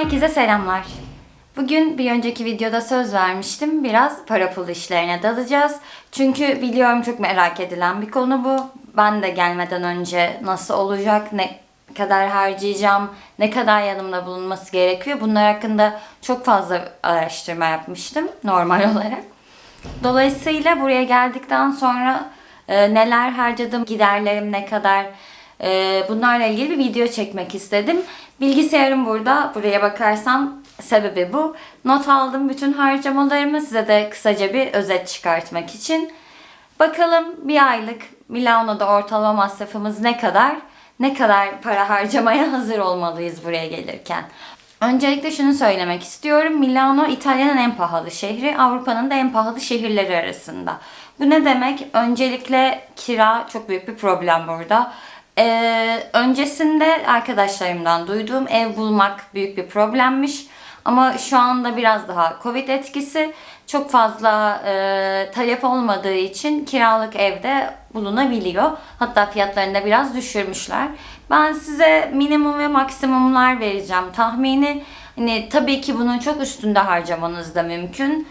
Herkese selamlar. Bugün bir önceki videoda söz vermiştim. Biraz para pul işlerine dalacağız. Çünkü biliyorum çok merak edilen bir konu bu. Ben de gelmeden önce nasıl olacak, ne kadar harcayacağım, ne kadar yanımda bulunması gerekiyor. Bunlar hakkında çok fazla araştırma yapmıştım normal olarak. Dolayısıyla buraya geldikten sonra e, neler harcadım, giderlerim ne kadar, e, bunlarla ilgili bir video çekmek istedim. Bilgisayarım burada. Buraya bakarsam sebebi bu. Not aldım bütün harcamalarımı size de kısaca bir özet çıkartmak için. Bakalım bir aylık Milano'da ortalama masrafımız ne kadar? Ne kadar para harcamaya hazır olmalıyız buraya gelirken? Öncelikle şunu söylemek istiyorum. Milano İtalya'nın en pahalı şehri, Avrupa'nın da en pahalı şehirleri arasında. Bu ne demek? Öncelikle kira çok büyük bir problem burada. Ee, öncesinde arkadaşlarımdan duyduğum ev bulmak büyük bir problemmiş. Ama şu anda biraz daha Covid etkisi çok fazla e, talep olmadığı için kiralık evde bulunabiliyor. Hatta fiyatlarını da biraz düşürmüşler. Ben size minimum ve maksimumlar vereceğim tahmini. Hani tabii ki bunun çok üstünde harcamanız da mümkün.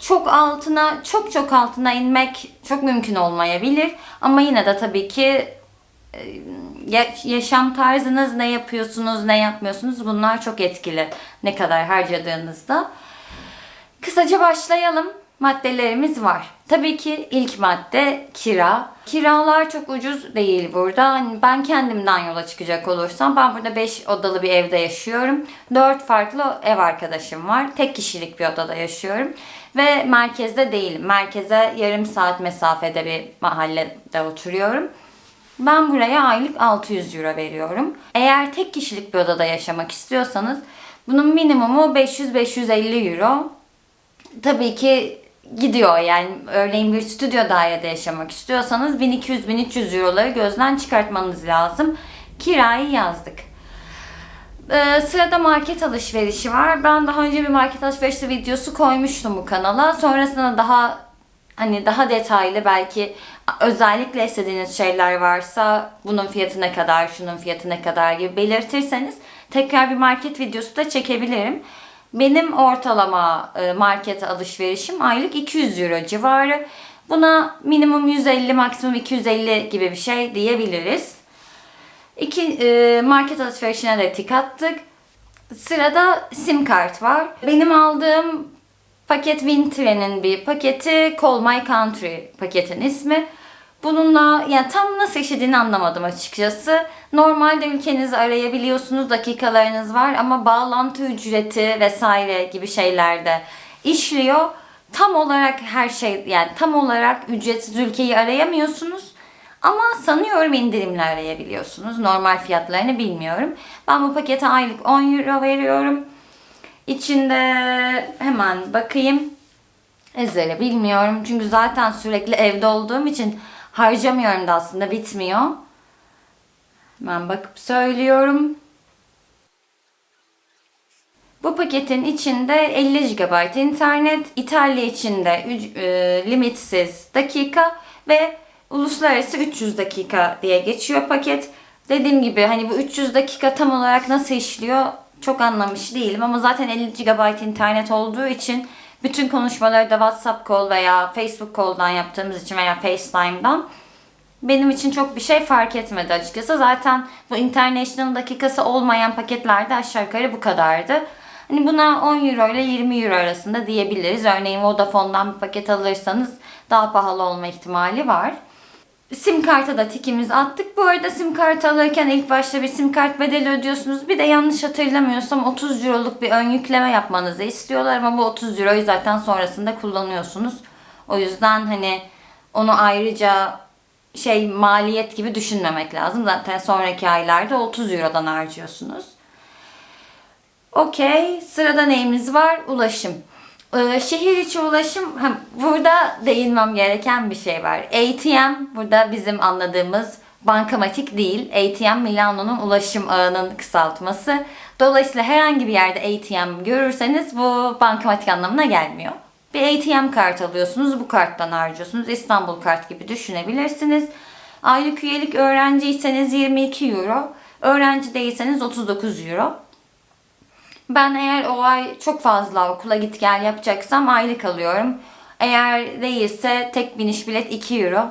Çok altına, çok çok altına inmek çok mümkün olmayabilir. Ama yine de tabii ki yaşam tarzınız ne yapıyorsunuz, ne yapmıyorsunuz bunlar çok etkili ne kadar harcadığınızda. Kısaca başlayalım. Maddelerimiz var. Tabii ki ilk madde kira. Kiralar çok ucuz değil burada. Hani ben kendimden yola çıkacak olursam ben burada 5 odalı bir evde yaşıyorum. 4 farklı ev arkadaşım var. Tek kişilik bir odada yaşıyorum. Ve merkezde değilim. Merkeze yarım saat mesafede bir mahallede oturuyorum. Ben buraya aylık 600 euro veriyorum. Eğer tek kişilik bir odada yaşamak istiyorsanız bunun minimumu 500-550 euro. Tabii ki gidiyor yani örneğin bir stüdyo dairede yaşamak istiyorsanız 1200-1300 euroları gözden çıkartmanız lazım. Kirayı yazdık. Ee, sırada market alışverişi var. Ben daha önce bir market alışverişi videosu koymuştum bu kanala. Sonrasında daha hani daha detaylı belki özellikle istediğiniz şeyler varsa bunun fiyatı ne kadar, şunun fiyatı ne kadar gibi belirtirseniz tekrar bir market videosu da çekebilirim. Benim ortalama e, market alışverişim aylık 200 euro civarı. Buna minimum 150 maksimum 250 gibi bir şey diyebiliriz. İki, e, market alışverişine de tik attık. Sırada sim kart var. Benim aldığım paket Wintre'nin bir paketi Call My Country paketin ismi. Bununla yani tam nasıl işlediğini anlamadım açıkçası. Normalde ülkenizi arayabiliyorsunuz, dakikalarınız var ama bağlantı ücreti vesaire gibi şeylerde işliyor. Tam olarak her şey yani tam olarak ücretsiz ülkeyi arayamıyorsunuz. Ama sanıyorum indirimle arayabiliyorsunuz. Normal fiyatlarını bilmiyorum. Ben bu pakete aylık 10 euro veriyorum. İçinde hemen bakayım. Ezbere bilmiyorum. Çünkü zaten sürekli evde olduğum için harcamıyorum da aslında bitmiyor. Hemen bakıp söylüyorum. Bu paketin içinde 50 GB internet, İtalya içinde e, limitsiz dakika ve uluslararası 300 dakika diye geçiyor paket. Dediğim gibi hani bu 300 dakika tam olarak nasıl işliyor çok anlamış değilim ama zaten 50 GB internet olduğu için bütün konuşmaları da WhatsApp call veya Facebook call'dan yaptığımız için veya FaceTime'dan benim için çok bir şey fark etmedi açıkçası. Zaten bu international dakikası olmayan paketlerde aşağı yukarı bu kadardı. Hani buna 10 euro ile 20 euro arasında diyebiliriz. Örneğin Vodafone'dan bir paket alırsanız daha pahalı olma ihtimali var. Sim karta da tikimiz attık. Bu arada sim kart alırken ilk başta bir sim kart bedeli ödüyorsunuz. Bir de yanlış hatırlamıyorsam 30 euroluk bir ön yükleme yapmanızı istiyorlar ama bu 30 euroyu zaten sonrasında kullanıyorsunuz. O yüzden hani onu ayrıca şey maliyet gibi düşünmemek lazım. Zaten sonraki aylarda 30 eurodan harcıyorsunuz. Okey. Sırada neyimiz var? Ulaşım. Ee, şehir içi ulaşım, ha, burada değinmem gereken bir şey var. ATM burada bizim anladığımız bankamatik değil. ATM Milano'nun ulaşım ağının kısaltması. Dolayısıyla herhangi bir yerde ATM görürseniz bu bankamatik anlamına gelmiyor. Bir ATM kart alıyorsunuz, bu karttan harcıyorsunuz. İstanbul kart gibi düşünebilirsiniz. Aylık üyelik öğrenciyseniz 22 euro, öğrenci değilseniz 39 euro. Ben eğer o ay çok fazla okula git gel yapacaksam aylık alıyorum. Eğer değilse tek biniş bilet 2 euro.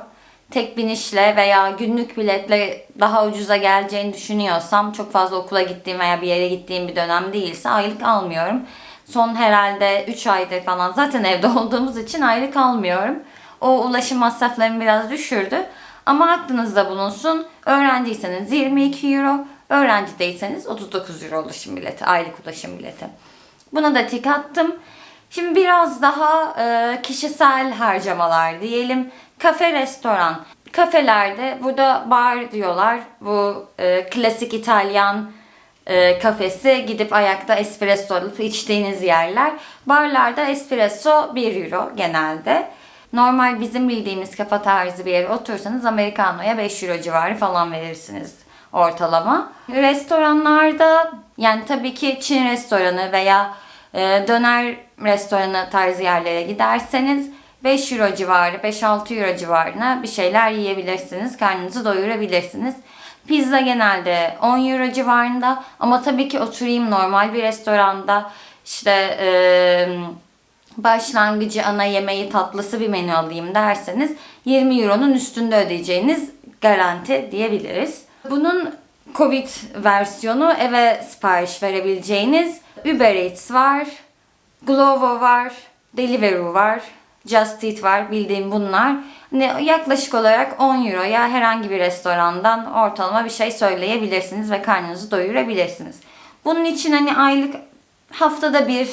Tek binişle veya günlük biletle daha ucuza geleceğini düşünüyorsam çok fazla okula gittiğim veya bir yere gittiğim bir dönem değilse aylık almıyorum. Son herhalde 3 aydır falan zaten evde olduğumuz için aylık almıyorum. O ulaşım masraflarını biraz düşürdü. Ama aklınızda bulunsun. Öğrenciyseniz 22 euro, öğrenci değilseniz 39 euro ulaşım bileti, aylık ulaşım bileti. Buna da tik attım. Şimdi biraz daha e, kişisel harcamalar diyelim. Kafe, restoran. Kafelerde burada bar diyorlar. Bu e, klasik İtalyan e, kafesi gidip ayakta espresso alıp içtiğiniz yerler. Barlarda espresso 1 euro genelde. Normal bizim bildiğimiz kafa tarzı bir yere otursanız Americano'ya 5 euro civarı falan verirsiniz ortalama. Restoranlarda yani tabii ki Çin restoranı veya e, döner restoranı tarzı yerlere giderseniz 5 euro civarı, 5-6 euro civarına bir şeyler yiyebilirsiniz. Karnınızı doyurabilirsiniz. Pizza genelde 10 euro civarında ama tabii ki oturayım normal bir restoranda işte e, başlangıcı, ana yemeği, tatlısı bir menü alayım derseniz 20 euronun üstünde ödeyeceğiniz garanti diyebiliriz. Bunun Covid versiyonu eve sipariş verebileceğiniz Uber Eats var, Glovo var, Deliveroo var, Just Eat var bildiğim bunlar. Hani yaklaşık olarak 10 euroya herhangi bir restorandan ortalama bir şey söyleyebilirsiniz ve karnınızı doyurabilirsiniz. Bunun için hani aylık haftada bir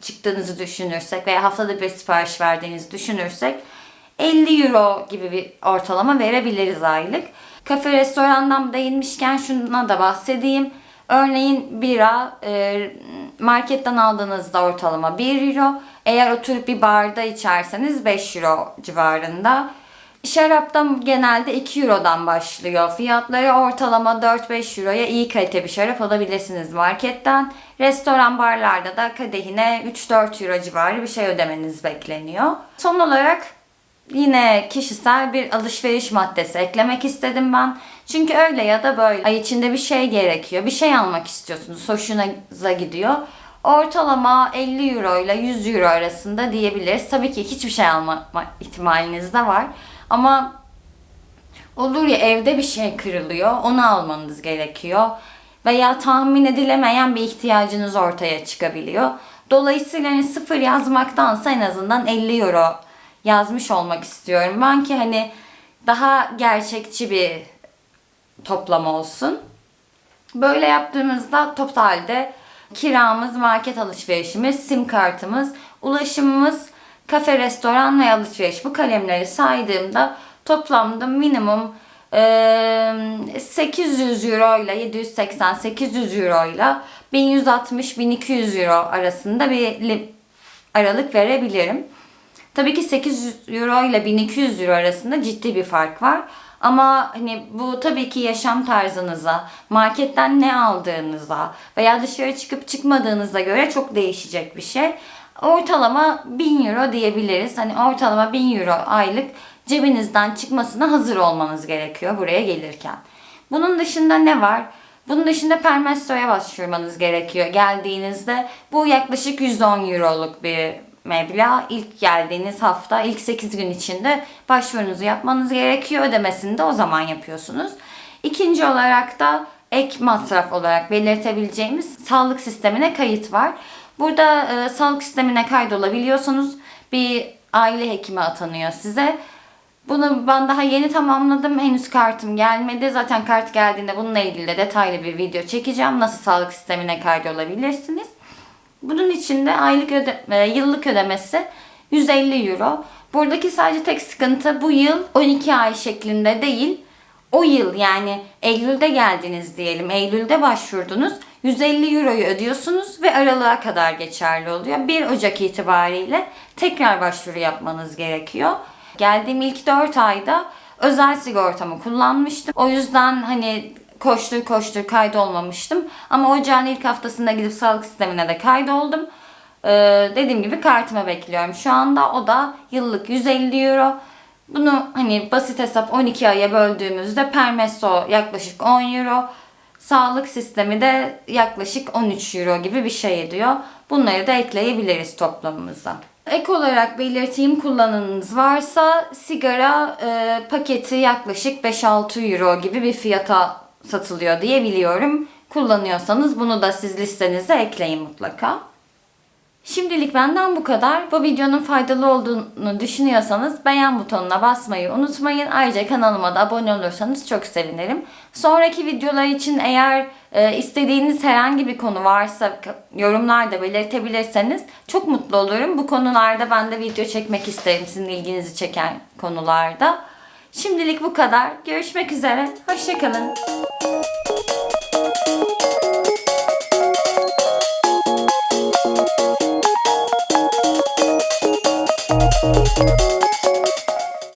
çıktığınızı düşünürsek veya haftada bir sipariş verdiğinizi düşünürsek 50 euro gibi bir ortalama verebiliriz aylık. Kafe restorandan değinmişken şuna da bahsedeyim. Örneğin bira e, marketten aldığınızda ortalama 1 euro. Eğer oturup bir barda içerseniz 5 euro civarında. Şaraptan genelde 2 Euro'dan başlıyor. Fiyatları ortalama 4-5 Euro'ya iyi kalite bir şarap alabilirsiniz marketten. Restoran barlarda da kadehine 3-4 Euro civarı bir şey ödemeniz bekleniyor. Son olarak yine kişisel bir alışveriş maddesi eklemek istedim ben. Çünkü öyle ya da böyle ay içinde bir şey gerekiyor. Bir şey almak istiyorsunuz. Hoşunuza gidiyor. Ortalama 50 euro ile 100 euro arasında diyebiliriz. Tabii ki hiçbir şey alma ihtimaliniz de var. Ama olur ya evde bir şey kırılıyor. Onu almanız gerekiyor. Veya tahmin edilemeyen bir ihtiyacınız ortaya çıkabiliyor. Dolayısıyla hani sıfır yazmaktansa en azından 50 euro yazmış olmak istiyorum. Ben ki hani daha gerçekçi bir toplam olsun. Böyle yaptığımızda totalde kiramız, market alışverişimiz, sim kartımız, ulaşımımız, kafe, restoran ve alışveriş bu kalemleri saydığımda toplamda minimum e, 800 euro ile 780 800 euro ile 1160 1200 euro arasında bir aralık verebilirim. Tabii ki 800 euro ile 1200 euro arasında ciddi bir fark var. Ama hani bu tabii ki yaşam tarzınıza, marketten ne aldığınıza veya dışarı çıkıp çıkmadığınıza göre çok değişecek bir şey. Ortalama 1000 euro diyebiliriz. Hani ortalama 1000 euro aylık cebinizden çıkmasına hazır olmanız gerekiyor buraya gelirken. Bunun dışında ne var? Bunun dışında Permesso'ya başvurmanız gerekiyor geldiğinizde. Bu yaklaşık 110 euroluk bir meblağ. İlk geldiğiniz hafta, ilk 8 gün içinde başvurunuzu yapmanız gerekiyor. Ödemesini de o zaman yapıyorsunuz. İkinci olarak da ek masraf olarak belirtebileceğimiz sağlık sistemine kayıt var. Burada e, sağlık sistemine kaydolabiliyorsunuz. Bir aile hekimi atanıyor size. Bunu ben daha yeni tamamladım. Henüz kartım gelmedi. Zaten kart geldiğinde bununla ilgili de detaylı bir video çekeceğim. Nasıl sağlık sistemine kaydolabilirsiniz. Bunun için de aylık öde, e, yıllık ödemesi 150 euro. Buradaki sadece tek sıkıntı bu yıl 12 ay şeklinde değil. O yıl yani Eylül'de geldiniz diyelim. Eylül'de başvurdunuz. 150 euroyu ödüyorsunuz ve aralığa kadar geçerli oluyor. 1 Ocak itibariyle tekrar başvuru yapmanız gerekiyor. Geldiğim ilk 4 ayda özel sigortamı kullanmıştım. O yüzden hani koştur koştur kaydolmamıştım. Ama ocağın ilk haftasında gidip sağlık sistemine de kaydoldum. Ee, dediğim gibi kartımı bekliyorum şu anda. O da yıllık 150 euro. Bunu hani basit hesap 12 aya böldüğümüzde Permesso yaklaşık 10 euro. Sağlık sistemi de yaklaşık 13 euro gibi bir şey ediyor. Bunları da ekleyebiliriz toplamımıza. Ek olarak belirteyim kullananınız varsa sigara e, paketi yaklaşık 5-6 euro gibi bir fiyata satılıyor diye biliyorum. Kullanıyorsanız bunu da siz listenize ekleyin mutlaka. Şimdilik benden bu kadar. Bu videonun faydalı olduğunu düşünüyorsanız beğen butonuna basmayı unutmayın. Ayrıca kanalıma da abone olursanız çok sevinirim. Sonraki videolar için eğer e, istediğiniz herhangi bir konu varsa yorumlarda belirtebilirseniz çok mutlu olurum. Bu konularda ben de video çekmek isterim sizin ilginizi çeken konularda. Şimdilik bu kadar. Görüşmek üzere. Hoşçakalın.